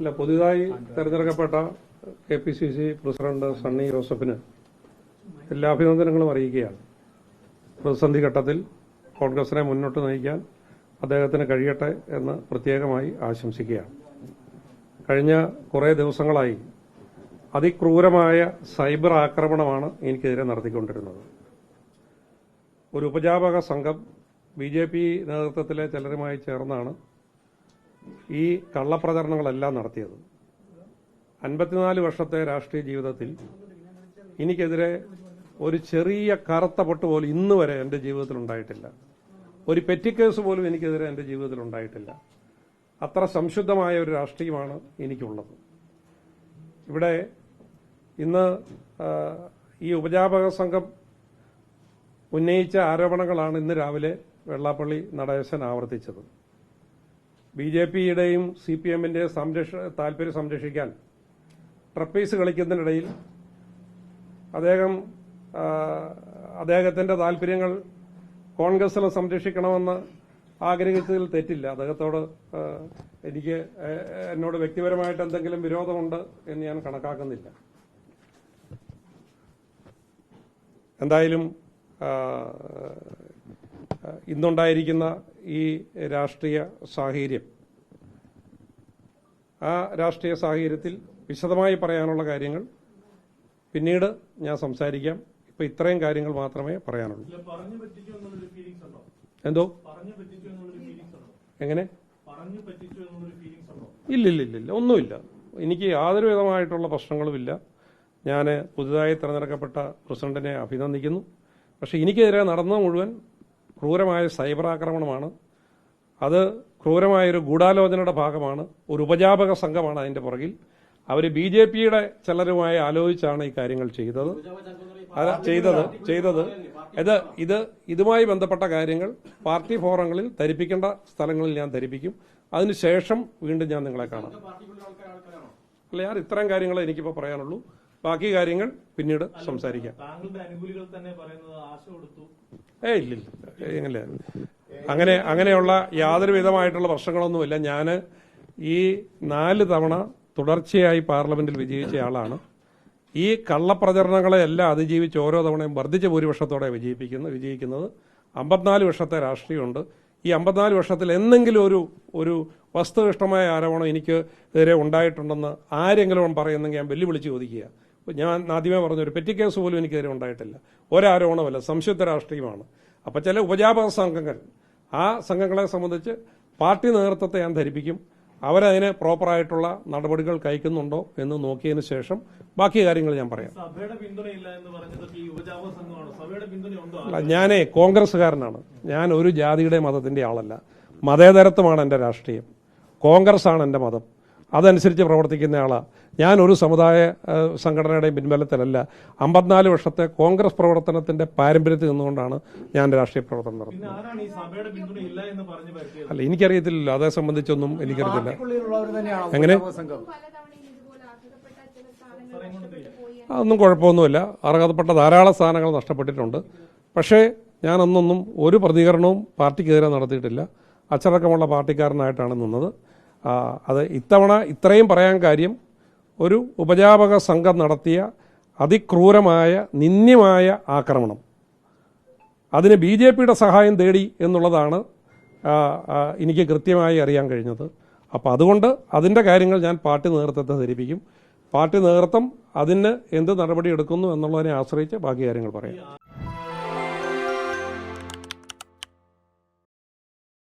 ഇല്ല പുതിയതായി തെരഞ്ഞെടുക്കപ്പെട്ട K P C C president Sunny ജോസഫിന് എല്ലാ അഭിനന്ദനങ്ങളും അറിയിക്കുകയാണ്. പ്രതിസന്ധി ഘട്ടത്തിൽ കോൺഗ്രസിനെ മുന്നോട്ട് നയിക്കാൻ അദ്ദേഹത്തിന് കഴിയട്ടെ എന്ന് പ്രത്യേകമായി ആശംസിക്കുകയാണ്. കഴിഞ്ഞ കുറേ ദിവസങ്ങളായി അതിക്രൂരമായ സൈബർ ആക്രമണമാണ് എനിക്കെതിരെ നടത്തിക്കൊണ്ടിരുന്നത്. ഒരു ഉപജാപക സംഘം ബി ജെ പി നേതൃത്വത്തിലെ ചിലരുമായി ചേർന്നാണ് ഈ കള്ളപ്രചരണങ്ങളെല്ലാം നടത്തിയത്. അൻപത്തിനാല് വർഷത്തെ രാഷ്ട്രീയ ജീവിതത്തിൽ എനിക്കെതിരെ ഒരു ചെറിയ കറുത്ത പൊട്ട് പോലും ഇന്ന് വരെ എന്റെ ജീവിതത്തിൽ ഉണ്ടായിട്ടില്ല. ഒരു പെറ്റിക്കേസ് പോലും എനിക്കെതിരെ എന്റെ ജീവിതത്തിൽ ഉണ്ടായിട്ടില്ല. അത്ര സംശുദ്ധമായ ഒരു രാഷ്ട്രീയമാണ് എനിക്കുള്ളത്. ഇവിടെ ഇന്ന് ഈ ഉപജാപക സംഘം ഉന്നയിച്ച ആരോപണങ്ങളാണ് ഇന്ന് രാവിലെ വെള്ളാപ്പള്ളി നടേശൻ ആവർത്തിച്ചത്. ബി ജെ പിയുടെയും സി പി എമ്മിന്റെയും സംരക്ഷ താല്പര്യം സംരക്ഷിക്കാൻ ട്രപ്പീസ് കളിക്കുന്നതിനിടയിൽ അദ്ദേഹം അദ്ദേഹത്തിന്റെ താല്പര്യങ്ങൾ കോൺഗ്രസിനെ സംരക്ഷിക്കണമെന്ന് ആഗ്രഹിച്ചതിൽ തെറ്റില്ല. അദ്ദേഹത്തോട് എനിക്ക് എന്നോട് വ്യക്തിപരമായിട്ട് എന്തെങ്കിലും വിരോധമുണ്ട് എന്ന് ഞാൻ കണക്കാക്കുന്നില്ല. എന്തായാലും ഇന്നുണ്ടായിരിക്കുന്ന ഈ രാഷ്ട്രീയ സാഹചര്യം ആ രാഷ്ട്രീയ സാഹചര്യത്തിൽ വിശദമായി പറയാനുള്ള കാര്യങ്ങൾ പിന്നീട് ഞാൻ സംസാരിക്കാം. ഇപ്പൊ ഇത്രയും കാര്യങ്ങൾ മാത്രമേ പറയാനുള്ളൂ. എന്തോ? എങ്ങനെ? ഇല്ലില്ലില്ല ഒന്നുമില്ല. എനിക്ക് യാതൊരു വിധമായിട്ടുള്ള പ്രശ്നങ്ങളുമില്ല. ഞാൻ പുതുതായി തിരഞ്ഞെടുക്കപ്പെട്ട പ്രസിഡന്റിനെ അഭിനന്ദിക്കുന്നു. പക്ഷെ എനിക്കെതിരെ നടന്ന മുഴുവൻ ക്രൂരമായ സൈബർ ആക്രമണമാണ്. അത് ക്രൂരമായ ഒരു ഗൂഢാലോചനയുടെ ഭാഗമാണ്. ഒരു ഉപജാപക സംഘമാണ് അതിന്റെ പുറകിൽ. അവർ ബി ജെ പിയുടെ ചിലരുമായി ആലോചിച്ചാണ് ഈ കാര്യങ്ങൾ ചെയ്തത്. ചെയ്തത് ചെയ്തത്. ഇത് ഇത് ഇതുമായി ബന്ധപ്പെട്ട കാര്യങ്ങൾ പാർട്ടി ഫോറങ്ങളിൽ ധരിപ്പിക്കേണ്ട സ്ഥലങ്ങളിൽ ഞാൻ ധരിപ്പിക്കും. അതിനുശേഷം വീണ്ടും ഞാൻ നിങ്ങളെ കാണാം. അല്ല ഞാൻ ഇത്തരം കാര്യങ്ങൾ എനിക്കിപ്പോൾ പറയാനുള്ളൂ. ബാക്കി കാര്യങ്ങൾ പിന്നീട് സംസാരിക്കാം. ഏ ഇല്ല ഇല്ല. എങ്ങനെ? അങ്ങനെ അങ്ങനെയുള്ള യാതൊരു വിധമായിട്ടുള്ള പ്രശ്നങ്ങളൊന്നുമില്ല. ഞാൻ ഈ നാല് തവണ തുടർച്ചയായി പാർലമെന്റിൽ വിജയിച്ച ആളാണ്. ഈ കള്ളപ്രചരണങ്ങളെ എല്ലാം അതിജീവിച്ച് ഓരോ തവണയും വർദ്ധിച്ച ഭൂരിപക്ഷത്തോടെ വിജയിപ്പിക്കുന്നത് വിജയിക്കുന്നത് അമ്പത്തിനാല് വർഷത്തെ രാഷ്ട്രീയമുണ്ട്. ഈ അമ്പത്തിനാല് വർഷത്തിൽ എന്തെങ്കിലും ഒരു ഒരു വസ്തുനിഷ്ഠമായ ആരോപണം എനിക്ക് എതിരെ ഉണ്ടായിട്ടുണ്ടെന്ന് ആരെങ്കിലും പറയുന്നെങ്കിൽ ഞാൻ വെല്ലുവിളിച്ച് ചോദിക്കുക. ഞാൻ ആദ്യമേ പറഞ്ഞു ഒരു പെറ്റി കേസ് പോലും എനിക്കെതിരെ ഉണ്ടായിട്ടില്ല. ഒരാരോപണമല്ല സംശുദ്ധ രാഷ്ട്രീയമാണ്. അപ്പൊ ചില ഉപജാപക സംഘങ്ങൾ ആ സംഘങ്ങളെ സംബന്ധിച്ച് പാർട്ടി നേതൃത്വത്തെ ഞാൻ ധരിപ്പിക്കും. അവരതിന് പ്രോപ്പറായിട്ടുള്ള നടപടികൾ കൈക്കുന്നുണ്ടോ എന്ന് നോക്കിയതിന് ശേഷം ബാക്കി കാര്യങ്ങൾ ഞാൻ പറയാം. അല്ല ഞാനേ കോൺഗ്രസ്സുകാരനാണ്. ഞാൻ ഒരു ജാതിയുടെ മതത്തിന്റെ ആളല്ല. മതേതരത്വമാണ് എന്റെ രാഷ്ട്രീയം. കോൺഗ്രസ് ആണ് എന്റെ മതം. അതനുസരിച്ച് പ്രവർത്തിക്കുന്ന ആളാണ് ഞാൻ ഒരു സമുദായ സംഘടനയുടെയും പിൻബലത്തിലല്ല. അമ്പത്തിനാല് വർഷത്തെ കോൺഗ്രസ് പ്രവർത്തനത്തിന്റെ പാരമ്പര്യത്തിൽ നിന്നുകൊണ്ടാണ് ഞാൻ രാഷ്ട്രീയ പ്രവർത്തനം നടത്തുന്നത്. പിന്നെ സഭയുടെ പിന്തുണ ഇല്ല എന്ന് പറഞ്ഞു വരുത്തിയത്? അല്ല എനിക്കറിയത്തില്ലല്ലോ. അതേ സംബന്ധിച്ചൊന്നും എനിക്കറിയത്തില്ല. എങ്ങനെ? അതൊന്നും കുഴപ്പമൊന്നുമില്ല. അർഹതപ്പെട്ട ധാരാളം സ്ഥാനങ്ങൾ നഷ്ടപ്പെട്ടിട്ടുണ്ട്. പക്ഷേ ഞാനന്നൊന്നും ഒരു പ്രതികരണവും പാർട്ടിക്കെതിരെ നടത്തിയിട്ടില്ല. അച്ചടക്കമുള്ള പാർട്ടിക്കാരനായിട്ടാണ് നിന്നത്. അത് ഇത്തവണ ഇത്രയും പറയാൻ കാര്യം ഒരു ഉപജാപക സംഘം നടത്തിയ അതിക്രൂരമായ നിന്ദ്യമായ ആക്രമണം. അതിന് ബി ജെ പിയുടെ സഹായം തേടി എന്നുള്ളതാണ് എനിക്ക് കൃത്യമായി അറിയാൻ കഴിഞ്ഞത്. അപ്പോൾ അതുകൊണ്ട് അതിന്റെ കാര്യങ്ങൾ ഞാൻ പാർട്ടി നേതൃത്വത്തെ ധരിപ്പിക്കും. പാർട്ടി നേതൃത്വം അതിന് എന്ത് നടപടി എടുക്കുന്നു എന്നുള്ളതിനെ ആശ്രയിച്ച് ബാക്കി കാര്യങ്ങൾ പറയാം.